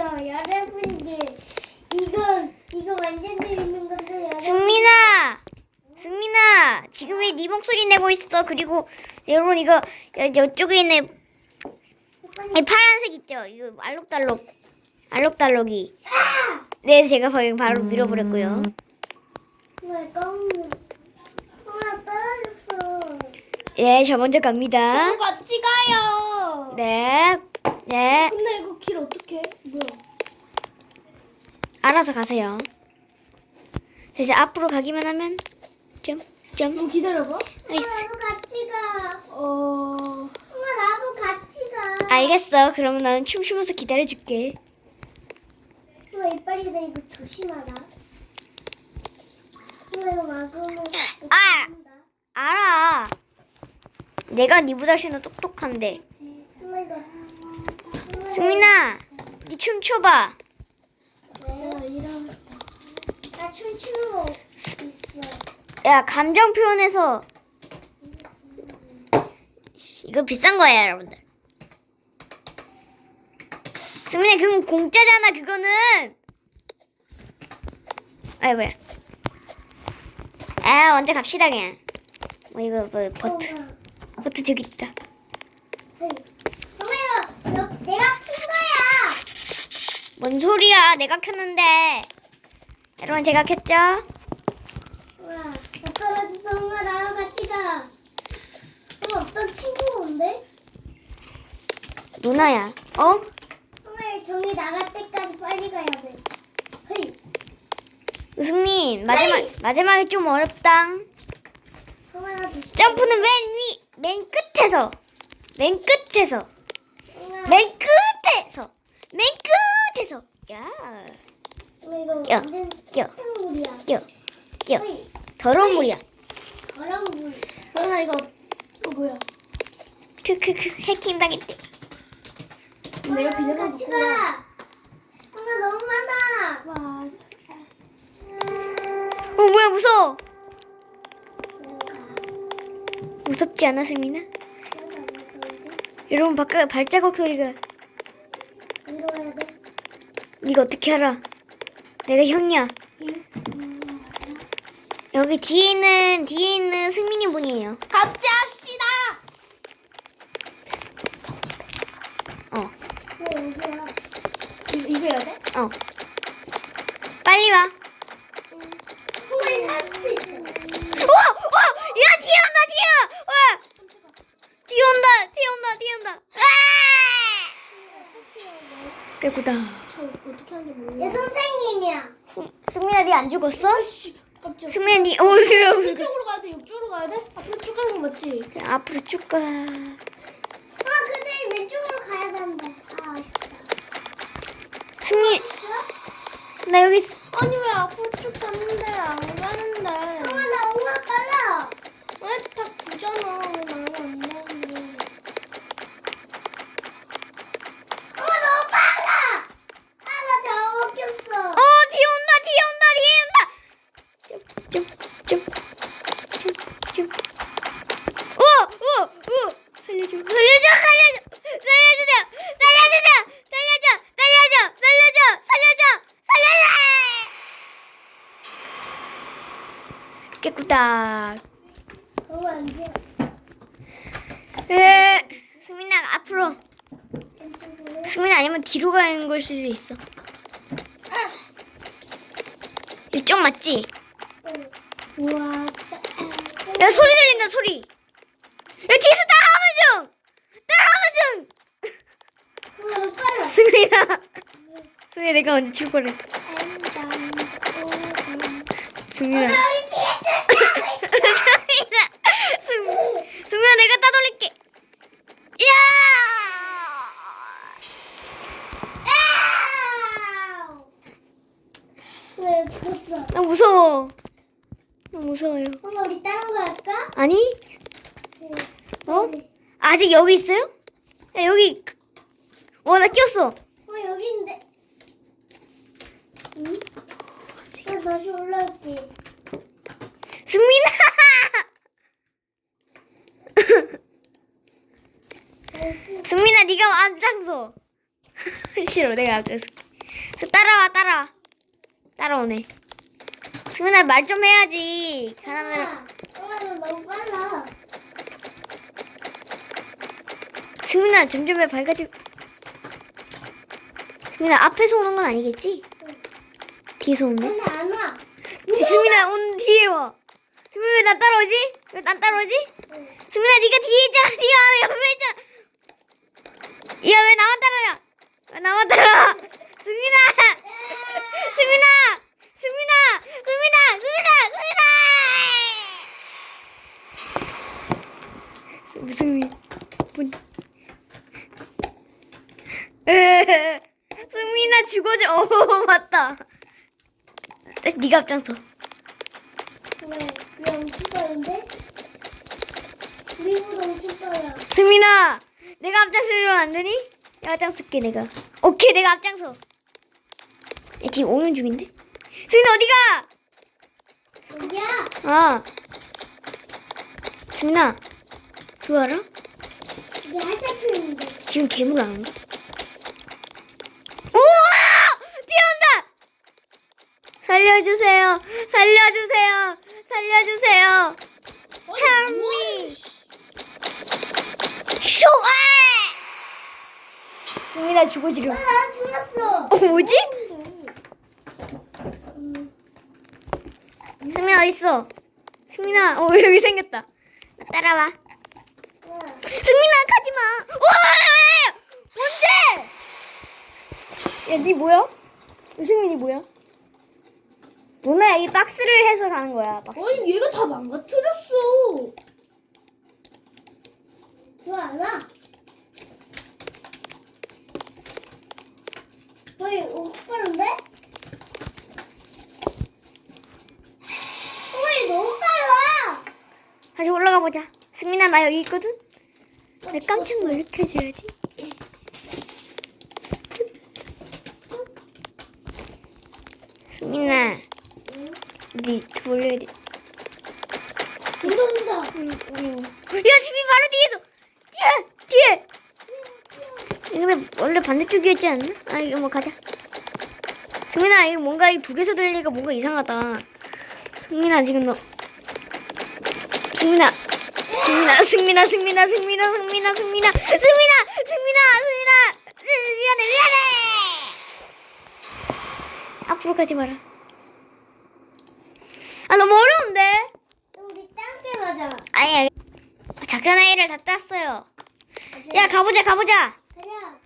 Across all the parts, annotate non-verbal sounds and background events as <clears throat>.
보세요, 여러분들. 이거 이거 완전 재밌는 건데 여러분. 승민아, 승민아, 지금 왜 네 목소리 내고 있어? 그리고 여러분 이거 여- 여쪽에 있는 이 파란색 있죠? 이거 알록달록, 알록달록이. 아! 네, 제가 방금 바로 밀어버렸고요. 껌? 떨어졌어. 네, 저 먼저 갑니다. 같이 가요. 네, 네, 근데 이거 길 어떻게? 뭐야? 알아서 가세요. 자, 이제 앞으로 가기만 하면 점, 점, 좀 기다려봐. 나이스. 나도 같이 가. 어. 엄마 나도 같이 가. 알겠어. 그러면 나는 춤추면서 기다려줄게. 엄마 이빨이다 이거 조심하라. 엄마 이거 막으면 아! 죽는다. 알아. 내가 니보다 더 똑똑한데. 엄마 이거. 승민아, 니춤 춰봐. 왜 이러면 나 춤추는 거 있어. 야, 감정 표현해서. 이거 비싼 거야, 여러분들. 승민아, 그건 공짜잖아, 그거는. 아이, 뭐야. 아, 언제 갑시다, 그냥. 뭐, 이거, 뭐, 버트. 버트 저기 있다. 너, 내가 킨 거야. 뭔 소리야, 내가 켰는데. 여러분, 제가 켰죠? 우와, 나 떨어졌어. 엄마 나랑 같이 가. 엄마 어떤 친구가 온대? 누나야. 어? 엄마 정이 나갈 때까지 빨리 가야 돼. 헤이. 승민, 마지막, 마지막에 좀 어렵다. 엄마 나 줬어. 점프는 맨 위, 맨 끝에서. 맨 끝에서. 맨 끝에서. 맨 끝에서. 야. 물이야. 껴, 껴. 헤이. 더러운 물이야. 더러운 물. 엄마 이거 이거 뭐야? 크크크, 해킹 당했대. 내가 비닐을 같이 가. 엄마 너무 많아. 와. 어, 뭐야, 무서워. 무섭지 않아, 승민아? 여러분, 바깥 발자국 소리가. 이리 와야 돼. 이거 어떻게 알아? 내가 형이야. 여기 뒤에 있는, 뒤에 있는 승민이 분이에요. 같이 합시다. 어, 왜 여기야? 이, 이거 해야 돼? 어. 빨리 와. 정말 할 수도 있어. 와! 와! 야, 뒤에 온다, 뒤에 와! 와! 뒤에 온다, 뒤에 온다, 뒤에 온다. 아! 깨구다. 저 어떻게 하는지 몰라. 얘 선생님이야. 승, 승민아, 니 안 죽었어? 아씨, 깜짝. 승민아, 니, 어, 승민아, 이쪽으로 가야 돼. 이쪽으로 가야 돼? 앞으로 쭉 가는 거 맞지? 앞으로 쭉 가. 아, 근데 왼쪽으로 가야 되는데. 아, 승민, 나 여기 있어. 아니 왜 앞으로 쭉 갔는데 안 가는데? 엄마 나 엄마 빨라. 왜다 부잖아. 왜 나는 안 나오는데? 엄마 너무 빨라. 아, 나 저거 먹혔어. 어, 뒤에 온다, 뒤에 온다, 뒤에 온다. 점, 점, 점, 점, 점. 우와, 우와, 우와. 살려줘, 살려줘, 살려줘, 살려주세요, 살려주세요, 살려줘, 살려줘, 살려줘, 살려줘, 살려줘. 깨꾸다. 너무 안 돼. 으, 승민아 앞으로. 승민아 아니면 걸 수도 있어. 이쪽 맞지? 우와. 야 소리 들린다 소리. 야 뒤에서 따라오는 중. 따라오는 중. 승민아. 왜 내가 언제 출발해? 승민아. 승민아. <laughs> 승, 승민아 내가 따돌릴게. 야! 왜 죽었어? 나 무서워. 나 무서워요. 엄마 우리 다른 거 할까? 아니? 네. 어? 아직 여기 있어요? 야 여기. 어 나 끼었어. 어 여기 있는데. 응? 나 다시 올라올게. 승민아. 승민아 네가 앞장서. <laughs> 싫어 내가 앞장서. 저 따라와 따라와 따라오네 승민아 말 좀 해야지. 아, 너무 빨라. 승민아 점점 왜 밝아지고 승민아 앞에서 오는 건 아니겠지? 뒤에서 오네 근데 안 와. 승민아 온 뒤에 와. 승민아 왜 나 따라오지? 왜 나 따라오지? 승민아 네가 뒤에 있잖아 네가 옆에 있잖아. 야왜 나만 따라야 왜 나만 따라 승민아! 승민아 승민아 승민아 승민아 승민아 승- 승민 분 으, 승민아 죽어줘 <laughs> 어 맞다 네가 앞장서 왜? 왜? 우리보다 엄청 빨라. 승민아, 내가 앞장서면 안 되니? 내가 앞장설게 내가. 오케이, 내가 앞장서. 야, 지금 오는 중인데? 승민아 어디가? 아, 승민아, 그거 알아? 이게 할살표인데. 지금 괴물 안 온다. 우와! 뛰어온다! 살려주세요, 살려주세요, 살려주세요. Help me. 쇼아! 승민아 죽어지려. 아, 나 죽었어. 어, 뭐지? 승민아 어딨어? 승민아 어 <laughs> 여기 생겼다 나 따라와 승민아 가지마 와 뭔데 야니 뭐야? 승민이 뭐야? 누나 이 박스를 해서 가는 거야 박스. 아니 얘가 다 망가뜨렸어. 좋아 안 와? 어이 엄청 빠른데? 어이 너무 빨라. 다시 올라 가 보자. 승민아 나 여기 있거든? 내 깜짝 놀래켜 줘야지? 승민아 어디 돌려야 돼. 온다. 야 집이 바로 뒤에서 뒤에 뒤에 근데 원래 반대쪽이었지 않나? 아 이거 뭐 가자. 승민아 이거 뭔가 이두 개서 들리니까 뭔가 이상하다. 승민아 지금 너 승민아 승민아 승민아 승민아 승민아 승민아 승민아 승민아 승민아 승민아 미안해 미안해 앞으로 가지 마라 아 너무 어려운데 우리 짱게 맞아. 아니. 작전 회의를 다 땄어요. 야, 가보자, 가보자. 가자.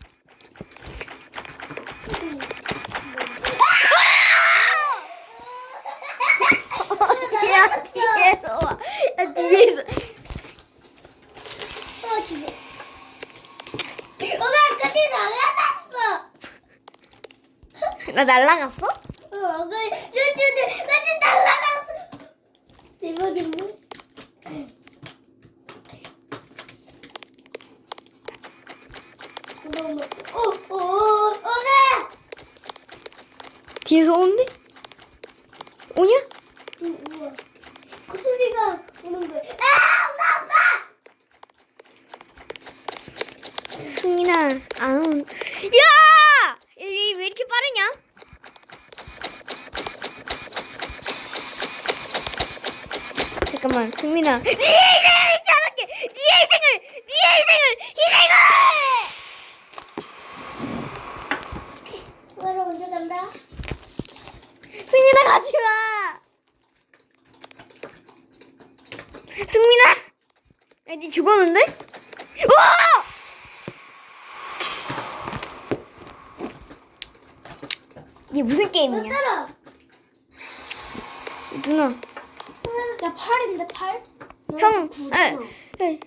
<laughs> 야, 뒤에서 와. 야, 뒤에서. 어 진짜. 너가 끝이 날라갔어. 나 날라갔어? 어, 그 쭈쭈들 같이 날라갔어. 어, 어, 어, 어라. 뒤에서 오는데? 오냐? 응, 우와. 그 소리가 오는 거야. 아, 온다, 온다. 승민아, 안 온. 야! 얘 왜 이렇게 빠르냐? 잠깐만, 승민아. 네 희생을 저렇게! 네 희생을! 네 희생을! 희생을! 뭐라 먼저 간다. 승민아 가지 마. 승민아, 야, 니 죽었는데? 와! 이게 무슨 게임이냐? 따라. 누나, 야, 팔인데 팔? 형, 구잖아. 에, 에.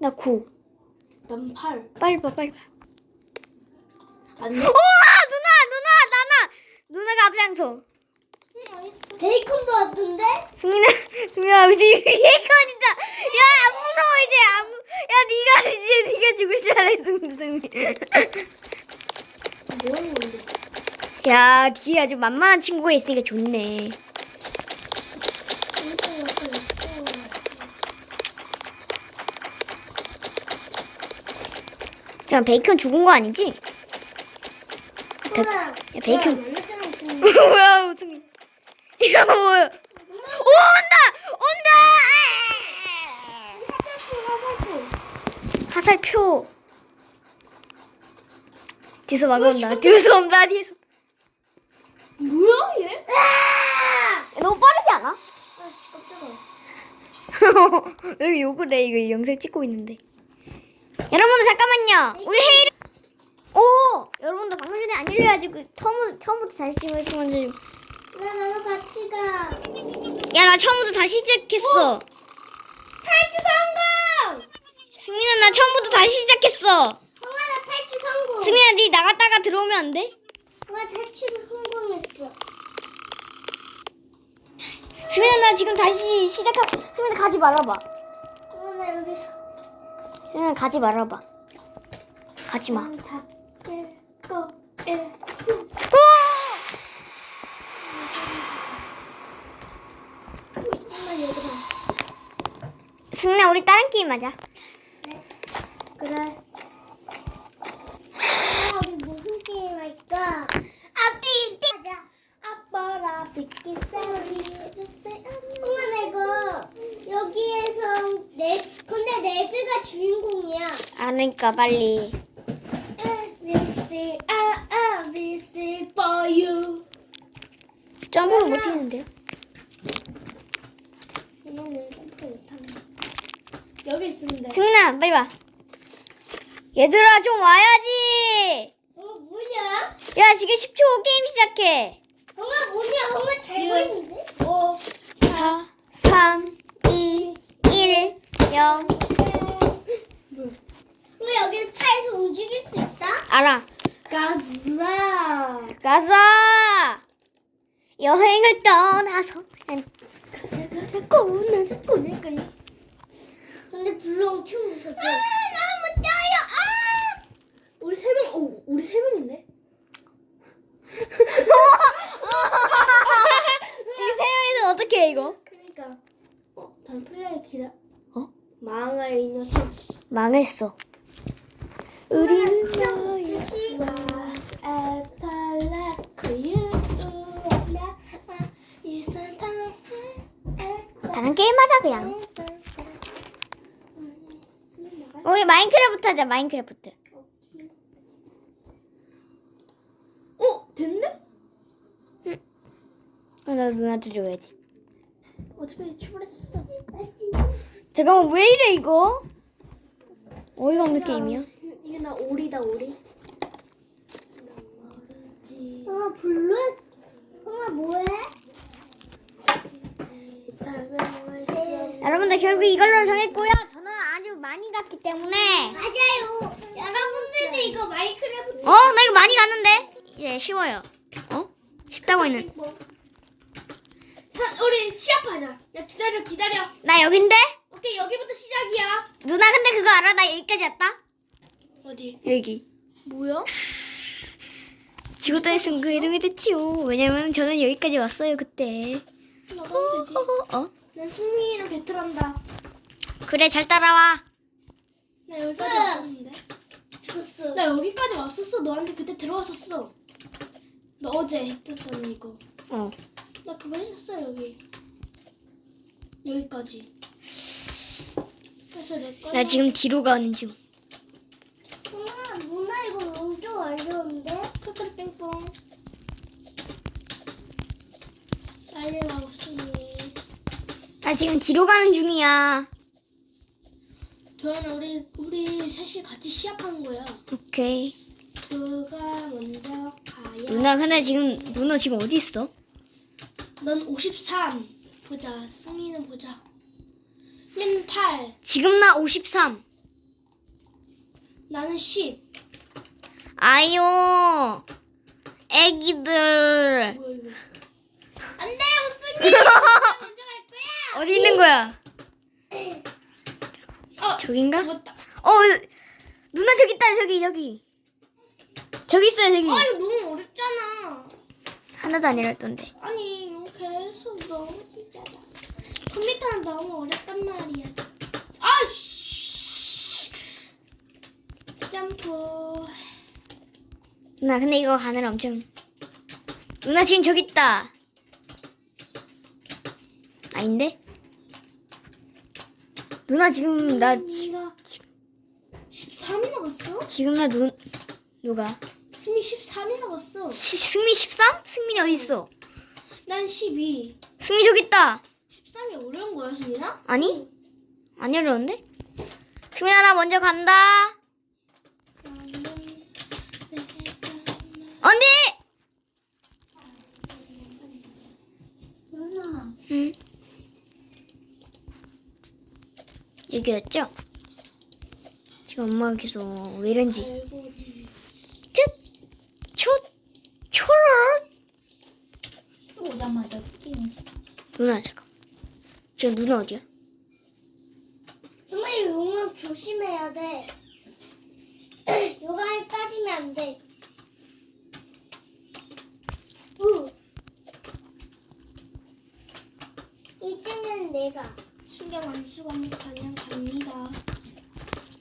나 구. 난 팔. 빨리 봐, 빨리 봐. 안 우와, 누나, 누나, 나나. 누나가 앞장서. 베이컨도 왔던데? 승민아, 승민아, 우리 베이컨이다. 야, 안 무서워 이제 안. 무... 야, 네가 이제 네가 죽을 줄 알았어, 승민. 뭐 하는 건데? 야, 뒤에 아주 만만한 친구가 있으니까 좋네. 자, 베이컨 죽은 거 아니지? 야, 베이컨. 뭐야 무슨 이거 뭐야 오 온다 온다 화살표 뒤에서 막아온다 뒤에서 온다 뒤에서 뭐야 얘? 너무 빠르지 않아? 아씨 깜짝아. 왜 이렇게 욕을 해 이거 영상 찍고 있는데 여러분들 잠깐만요 우리 헤이를 오 여러분들 방금 전에 안 열려가지고 처음, 처음부터 다시 찍으면 좀 나 나도 같이 가. 야 나 처음부터 다시 시작했어 탈출 성공. 승민아 나 처음부터 다시 시작했어 형아 나 탈출 성공. 승민아 네 나갔다가 들어오면 안 돼? 형아 탈출 성공했어. 승민아 나 지금 다시 시작하 승민아 가지 말아봐 형아 나 여기서. 승민아 가지 말아봐. 가지 마. 승민아 우리 다른 게임 하자 그래. 아, 우리 무슨 게임 할까? 아, 삐삐. 하자. 아빠라 삐끼 세리 엄마 나 이거 여기에서 네 근데 네드가 주인공이야. 아니까 빨리 ABC A A B C for you. 점프를 못 뛰는데요 이놈의 점프 못하네. 여기 돼. 승민아 빨리 와 얘들아 좀 와야지 어 뭐냐? 야 지금 10초 게임 시작해 형아 뭐냐? 형아 잘 보이는데? 어. 4 3 2 1 0 형아 여기서 차에서 움직일 수 있다? 알아 가자. 가자 여행을 떠나서 가자 가자 꼬나 꼬낼 거야. 근데 불러 엄청 무섭고. 아 너무 짜요. 아. 우리 세 명. 오 우리 세 명인데? <laughs> 이 세명이서 어떻게 해 이거 그러니까. 어 다음 플레이 기다. 어? 망할 이 녀석. 망했어 너의 다른 게임 하자 그냥. 우리 마인크래프트 하자 마인크래프트. 어 됐네? 어, 나 누나한테 줘야지. 어차피 출발했어. 잠깐만 왜 이래 이거? 어이가 없는 게임이야 이게 나 오리다 오리. 형아 불러? 형아 뭐해? 여러분들 결국 이걸로 정했고요 저는 아주 많이 갔기 때문에 맞아요. 여러분들도 이거 마이크래프트 어 나 이거 많이 갔는데 예 쉬워요 어 쉽다고 했는 사, 우리 시합하자. 야 기다려 기다려. 나 여긴데 오케이 여기부터 시작이야. 누나 근데 그거 알아 나 여기까지 왔다 어디? 여기 뭐야? 지구 따위선 그 이동이 됐지요 왜냐면 저는 여기까지 왔어요 그때 나 가면 되지. 어, 어? 난 승민이랑 배틀한다. 그래 잘 따라와 나 여기까지 왔었는데. 죽었어. 나 여기까지 왔었어. 너한테 그때 들어왔었어. 너 어제 했었잖아 이거. 어 나 그거 했었어 여기. 여기까지. 그래서 내 거. 나 지금 뒤로 가는 중 누나 누나 이거 엄청 어려운데? 크크리 빙뽕. 빨리 와 승민. 나 지금 뒤로 가는 중이야 도현아 우리 우리 셋이 같이 시합하는 거야. 오케이 누가 먼저 가야? 누나 근데 지금 누나 지금 어디 있어? 넌 53. 보자. 승희는 보자. 민 8. 지금 나 53. 나는 10. 아유, 애기들. 뭐야 이거? 안 돼, 승희. 먼저 갈 거야. 어디 있는 거야? 어, 저긴가? 죽었다. 어, 누나 저기 있다, 저기, 저기. 저기 있어요, 저기. 아, 이거 너무 어렵잖아. 하나도 안 이랬던데. 아니, 이거 계속 너무 진짜다. 컴퓨터는 너무 어렵단 말이야. 아, 씨. 점프. 누나 근데 이거 가느라 엄청 누나 지금 저기 있다 아닌데? 누나 지금 나 지, 니가 13이 나갔어? 지금 나 누, 누가 승민 13이 나갔어. 시, 승민 13? 승민이 어디 있어? 난 12. 승민 저기 있다 13이 어려운 거야, 승민아? 아니? 안 어려운데? 승민아 나 먼저 간다 여기였죠? 지금 엄마가 계속 왜 이런지. 쯧! 초! 초를! 또 오자마자 게임 누나 잠깐 지금 누나 어디야? 정말 용암 조심해야 돼. <clears throat> 요가에 빠지면 안 돼. 우. 이때는 내가. 쓰고 한번 그냥 갑니다.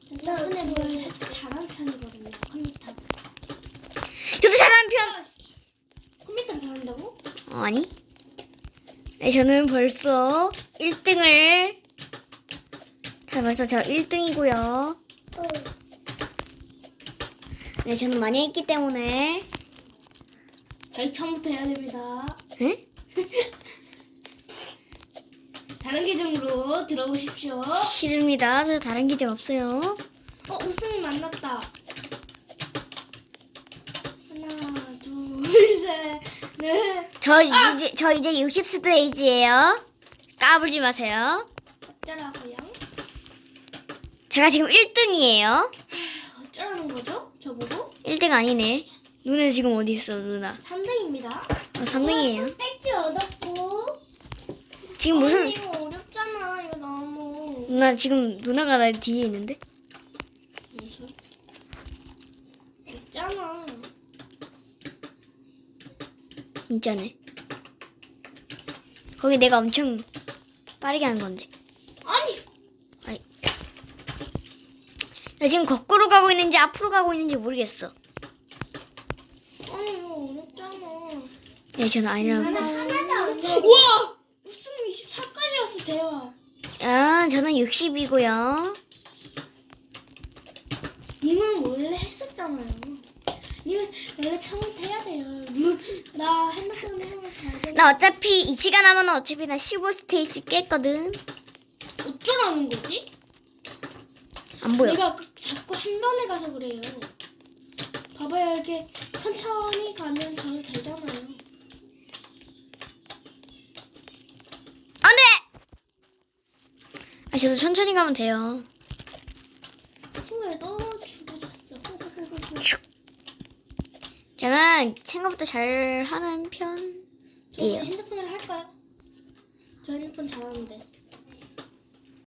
근데 뭘 사실 잘하는 편이거든요. 컴퓨터. 저도 잘하는 편! 컴퓨터 잘한다고? 어, 아니 네 저는 벌써 1등을 자 벌써 저 1등이고요 응. 네 저는 많이 했기 때문에 다시 처음부터 해야 됩니다. 응? <laughs> 다른 계정으로 들어오십시오. 싫습니다 저 다른 기대 없어요 어, 웃음이 만났다. 하나, 둘, 셋, 넷. 저 이제 저 이제 60 스테이지예요 까불지 마세요 어쩌라고요? 제가 지금 1등이에요 어쩌라는 거죠? 저보고? 1등 아니네 누나 지금 어디 있어 누나 3등입니다. 어, 3등이에요 배지 얻었고. 지금 무슨 이거 어렵잖아. 이거 너무. 누나 지금 누나가 나 뒤에 있는데 무슨? 됐잖아. 진짜네 거기 내가 엄청 빠르게 한 건데 아니, 아니 나 지금 거꾸로 가고 있는지 앞으로 가고 있는지 모르겠어 아니 이거 어렵잖아. 네 저는 아니라고 하나도 안 돼. 와, 웃음이 24까지 왔어 대박. 아 저는 60이고요 님은 원래 했었잖아요. 님은 원래 처음부터 해야 돼요. 누, 나 핸드폰 해보면 잘 돼. 나 어차피 이 시간 하면 어차피 나 15스테이지 깼거든 어쩌라는 거지? 안 보여 내가 그- 자꾸 한 번에 가서 그래요. 봐봐요, 이렇게 천천히 가면 잘 되잖아요. 아 저도 천천히 가면 돼요 친구를 또 죽어졌어. <laughs> 저는 생각보다 잘 하는 편 저 예요. 핸드폰으로 할까요? 저 핸드폰 잘하는데.